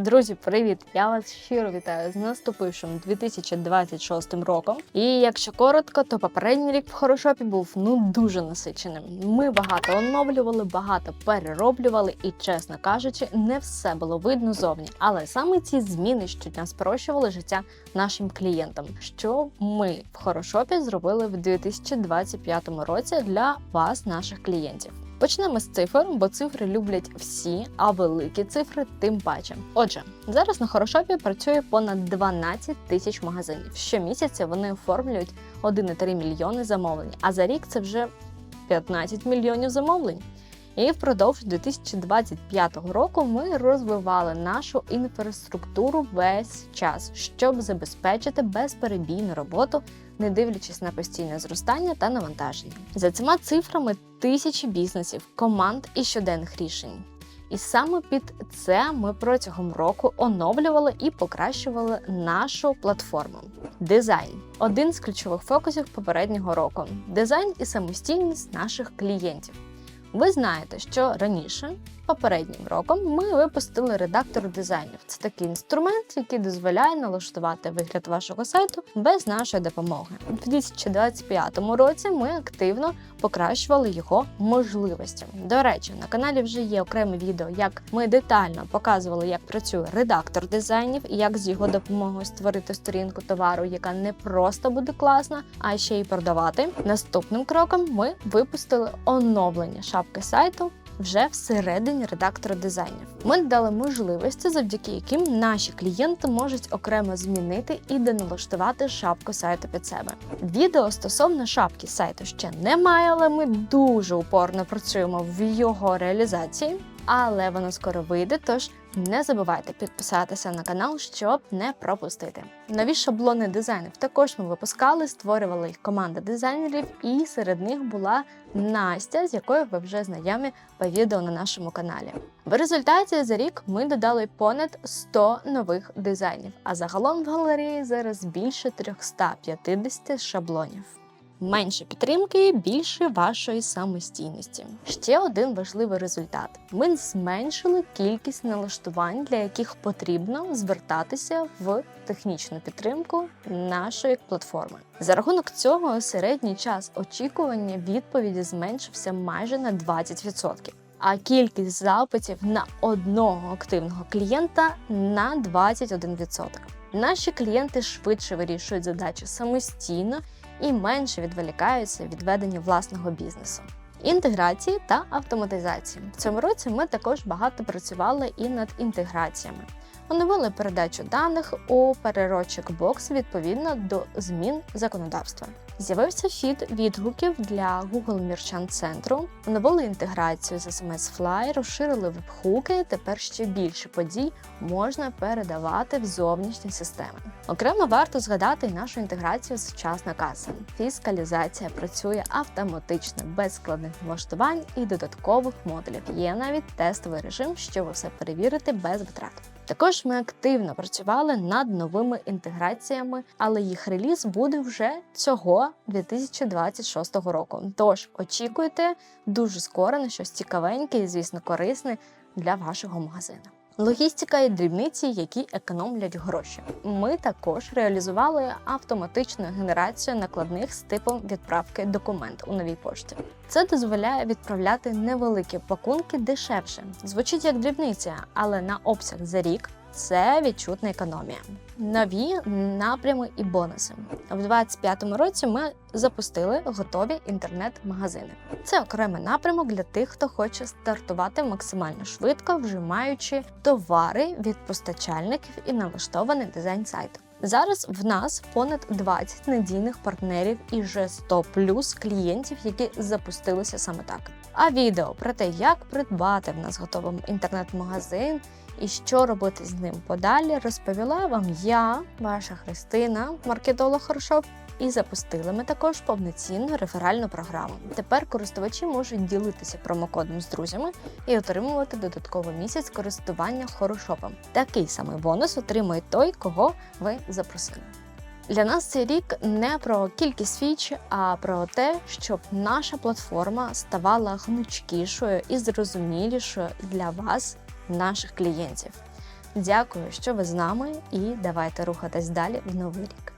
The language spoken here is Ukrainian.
Друзі, привіт! Я вас щиро вітаю з наступившим 2026 роком. І якщо коротко, то попередній рік в хорошопі був ну дуже насиченим. Ми багато оновлювали, багато перероблювали, і, чесно кажучи, не все було видно зовні. Але саме ці зміни щодня спрощували життя нашим клієнтам, що ми в хорошопі зробили в 2025 році для вас, наших клієнтів. Почнемо з цифр, бо цифри люблять всі, а великі цифри тим паче. Отже, зараз на хорошопі працює понад 12 тисяч магазинів. Щомісяця вони оформлюють 1,3 мільйони замовлень, а за рік це вже 15 мільйонів замовлень. І впродовж 2025 року ми розвивали нашу інфраструктуру весь час, щоб забезпечити безперебійну роботу, не дивлячись на постійне зростання та навантаження. За цими цифрами тисячі бізнесів, команд і щоденних рішень. І саме під це ми протягом року оновлювали і покращували нашу платформу. Дизайн один з ключових фокусів попереднього року. Дизайн і самостійність наших клієнтів. Ви знаєте, що раніше, попереднім роком, ми випустили редактор дизайнів. Це такий інструмент, який дозволяє налаштувати вигляд вашого сайту без нашої допомоги. У 2025 році ми активно покращували його можливості. До речі, на каналі вже є окреме відео, як ми детально показували, як працює редактор дизайнів і як з його допомогою створити сторінку товару, яка не просто буде класна, а ще й продавати. Наступним кроком ми випустили оновлення шапки сайту. Вже всередині редактора дизайнів ми дали можливості, завдяки яким наші клієнти можуть окремо змінити і деналаштувати шапку сайту під себе. Відео стосовно шапки сайту ще немає, але ми дуже упорно працюємо в його реалізації. Але воно скоро вийде, тож не забувайте підписатися на канал, щоб не пропустити. Нові шаблони дизайнів також ми випускали, створювала їх команда дизайнерів, і серед них була Настя, з якою ви вже знайомі по відео на нашому каналі. В результаті за рік ми додали понад 100 нових дизайнів, а загалом в галереї зараз більше 350 шаблонів. Менше підтримки, більше вашої самостійності. Ще один важливий результат: ми зменшили кількість налаштувань, для яких потрібно звертатися в технічну підтримку нашої платформи. За рахунок цього середній час очікування відповіді зменшився майже на 20%. А кількість запитів на одного активного клієнта на 21%. Наші клієнти швидше вирішують задачі самостійно і менше відволікаються від ведення власного бізнесу. Інтеграції та автоматизації. В цьому році ми також багато працювали і над інтеграціями. Оновили передачу даних у перерочок бокс відповідно до змін законодавства. З'явився фід відгуків для Google Merchant центру, оновили інтеграцію з SMS Fly, розширили вебхуки. Тепер ще більше подій можна передавати в зовнішні системи. Окремо варто згадати і нашу інтеграцію з вчасна каса. Фіскалізація працює автоматично, без складних налаштувань і додаткових модулів. Є навіть тестовий режим, щоб все перевірити без витрат. Також ми активно працювали над новими інтеграціями, але їх реліз буде вже цього 2026 року. Тож очікуйте дуже скоро на щось цікавеньке і, звісно, корисне для вашого магазину. Логістика і дрібниці, які економлять гроші. Ми також реалізували автоматичну генерацію накладних з типом відправки документ у новій пошті. Це дозволяє відправляти невеликі пакунки дешевше. Звучить як дрібниця, але на обсяг за рік це відчутна економія. Нові напрями і бонуси. У 2025 році ми запустили готові інтернет-магазини. Це окремий напрямок для тих, хто хоче стартувати максимально швидко, вжимаючи товари від постачальників і налаштований дизайн сайту. Зараз в нас понад 20 надійних партнерів і вже 100 плюс клієнтів, які запустилися саме так. А відео про те, як придбати в нас готовий інтернет-магазин і що робити з ним подалі, розповіла вам я, ваша Христина, маркетолог Хорошоп. І запустили ми також повноцінну реферальну програму. Тепер користувачі можуть ділитися промокодом з друзями і отримувати додатковий місяць користування хорошопом. Такий самий бонус отримує той, кого ви запросили. Для нас цей рік не про кількість фіч, а про те, щоб наша платформа ставала гнучкішою і зрозумілішою для вас, наших клієнтів. Дякую, що ви з нами, і давайте рухатись далі в новий рік.